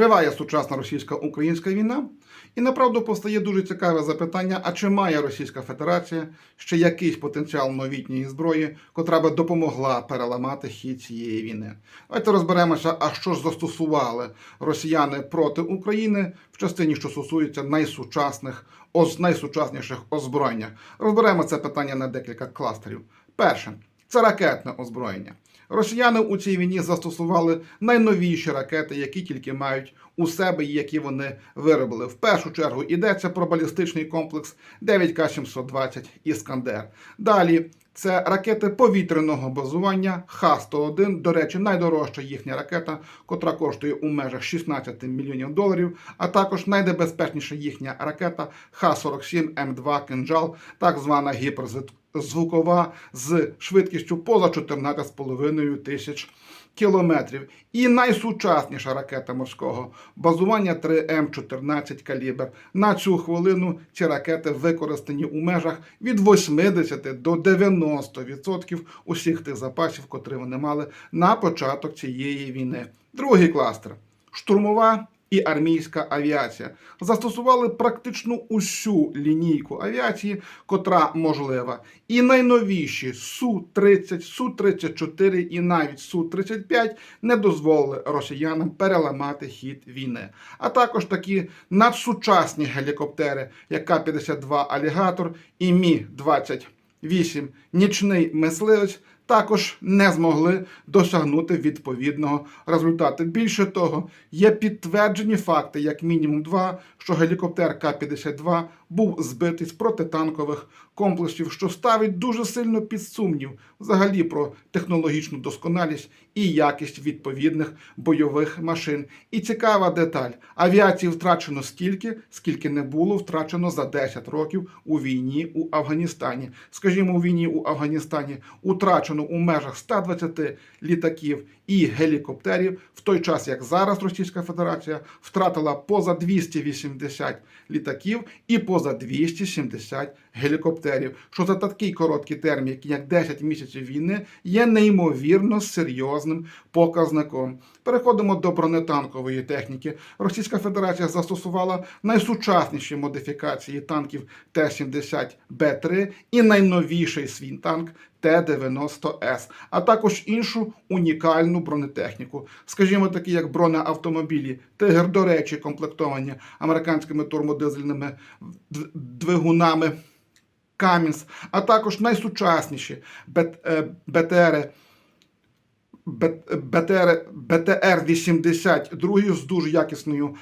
Триває сучасна російсько-українська війна, і направду постає дуже цікаве запитання: а чи має Російська Федерація ще якийсь потенціал новітньої зброї, котра би допомогла переламати хід цієї війни? Давайте розберемося, а що ж застосували росіяни проти України в частині, що стосується найсучасних, найсучасніших озброєння. Розберемо це питання на декілька кластерів. Перше це ракетне озброєння. Росіяни у цій війні застосували найновіші ракети, які тільки мають у себе які вони виробили. В першу чергу йдеться про балістичний комплекс 9К720 Іскандер. Далі це ракети повітряного базування Х-101. До речі, найдорожча їхня ракета, котра коштує у межах 16 мільйонів доларів. А також найнебезпечніша їхня ракета Х-47М2 Кинджал, так звана гіперзвукова з швидкістю поза 14,5 тисяч кілометрів. І найсучасніша ракета морського базування 3М14 калібр. На цю хвилину ці ракети використані у межах від 80 до 90% усіх тих запасів, котрі вони мали на початок цієї війни. Другий кластер штурмова. І армійська авіація застосували практично усю лінійку авіації, котра можлива. І найновіші Су-30, Су-34 і навіть Су-35 не дозволили росіянам переламати хід війни. А також такі надсучасні гелікоптери, як К-52 Алігатор і Мі-28 нічний мисливець також не змогли досягнути відповідного результату. Більше того, є підтверджені факти, як мінімум два, що гелікоптер К-52 був збитий з протитанкових комплексів, що ставить дуже сильно під сумнів взагалі про технологічну досконалість і якість відповідних бойових машин. І цікава деталь: авіації втрачено стільки, скільки не було втрачено за 10 років у війні у Афганістані. Скажімо, у війні у Афганістані утрачено у межах 120 літаків і гелікоптерів, в той час як зараз Російська Федерація втратила поза 280 літаків і поза 270 гелікоптерів. Що за такий короткий термін, як 10 місяців війни, є неймовірно серйозним показником. Переходимо до бронетанкової техніки. Російська Федерація застосувала найсучасніші модифікації танків Т-70Б3 і найновіший свій танк Т-90С, а також іншу унікальну бронетехніку, скажімо, такі як бронеавтомобілі, Тигр, до речі, комплектовані американськими турбодизельними двигунами Камінс, а також найсучасніші е, БТРи. БТР, БТР-82 з дуже якісною е,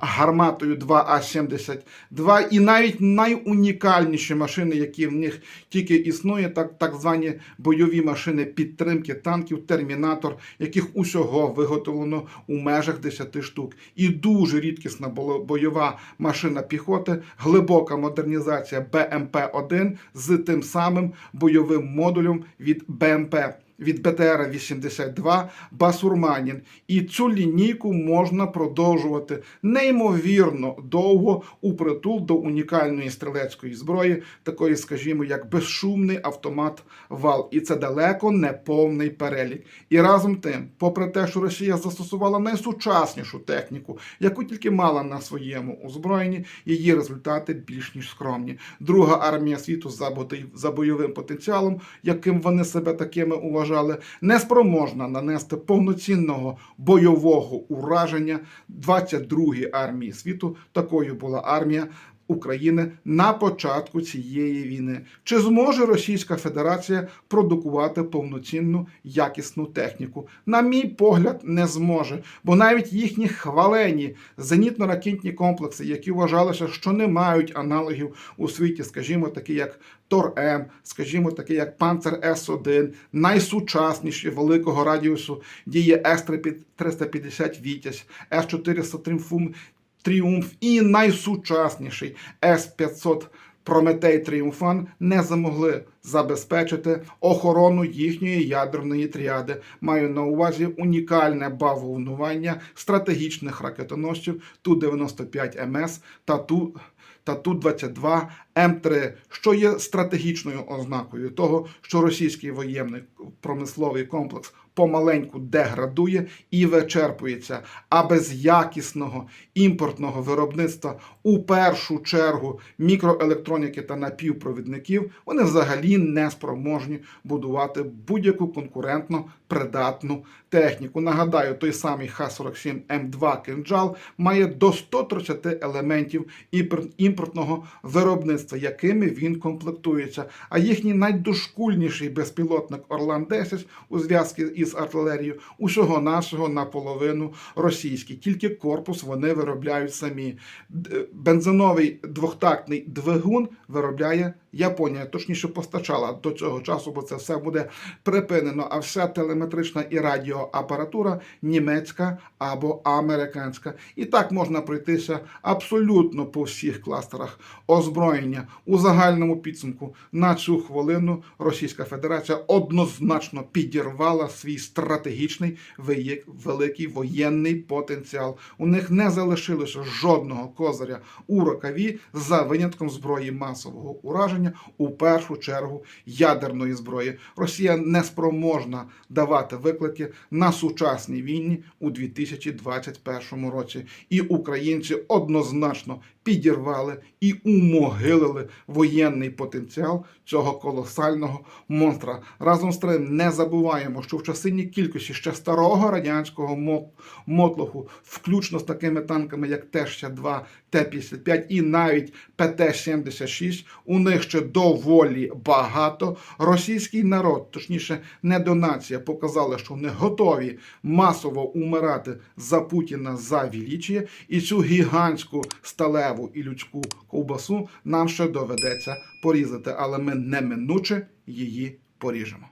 гарматою 2А-72, і навіть найунікальніші машини, які в них тільки існує, так так звані бойові машини підтримки танків, термінатор, яких усього виготовлено у межах 10 штук. І дуже рідкісна була бойова машина піхоти, глибока модернізація БМП-1 з тим самим бойовим модулем від БМП від БТР-82 Басурманін. І цю лінійку можна продовжувати неймовірно довго у притул до унікальної стрілецької зброї, такої, скажімо, як безшумний автомат вал. І це далеко не повний перелік. І разом тим, попри те, що Росія застосувала найсучаснішу техніку, яку тільки мала на своєму озброєнні, її результати більш ніж скромні. Друга армія світу за бойовим потенціалом, яким вони себе такими уважають, вважали, неспроможна нанести повноцінного бойового ураження 22-ї армії світу. Такою була армія. України на початку цієї війни чи зможе Російська Федерація продукувати повноцінну якісну техніку? На мій погляд, не зможе, бо навіть їхні хвалені зенітно-ракетні комплекси, які вважалися, що не мають аналогів у світі, скажімо, такі як Тор М, скажімо, такі як Панцер С1, найсучасніші великого радіусу діє С-350 Вітязь, С-400 Тріумф, Тріумф і найсучасніший С-500 Прометей Тріумфан не змогли забезпечити охорону їхньої ядерної тріади. Маю на увазі унікальне бавовнування стратегічних ракетоносців Ту-95 МС та Ту та Ту-22 М3, що є стратегічною ознакою того, що російський воєнний промисловий комплекс помаленьку деградує і вичерпується. А без якісного імпортного виробництва у першу чергу мікроелектроніки та напівпровідників вони взагалі не спроможні будувати будь-яку конкурентно придатну техніку. Нагадаю, той самий Х-47М2 кинджал має до 130 елементів імпортного виробництва, якими він комплектується. А їхній найдошкульніший безпілотник Орлан 10 у зв'язку із артилерією усього нашого наполовину російський. Тільки корпус вони виробляють самі. Бензиновий двохтактний двигун виробляє Японія, точніше постачала до цього часу, бо це все буде припинено. А вся телеметрична і радіоапаратура німецька або американська. І так можна пройтися абсолютно по всіх кластерах озброєння. У загальному підсумку на цю хвилину Російська Федерація однозначно підірвала свій стратегічний виє- великий воєнний потенціал. У них не залишилося жодного козиря у рукаві за винятком зброї масового ураження, у першу чергу ядерної зброї. Росія не спроможна давати виклики на сучасній війні у 2021 році. І українці однозначно підірвали і умогилили воєнний потенціал цього колосального монстра. Разом з тим не забуваємо, що в часинній кількості ще старого радянського мо- мотлоху, включно з такими танками, як Т-62, Т-55 і навіть ПТ-76, у них ще доволі багато. Російський народ, точніше, недонація, показали, що вони готові масово умирати за Путіна за вілічіє, і цю гігантську сталеву і людську ковбасу нам ще доведеться порізати, але ми неминуче її поріжемо.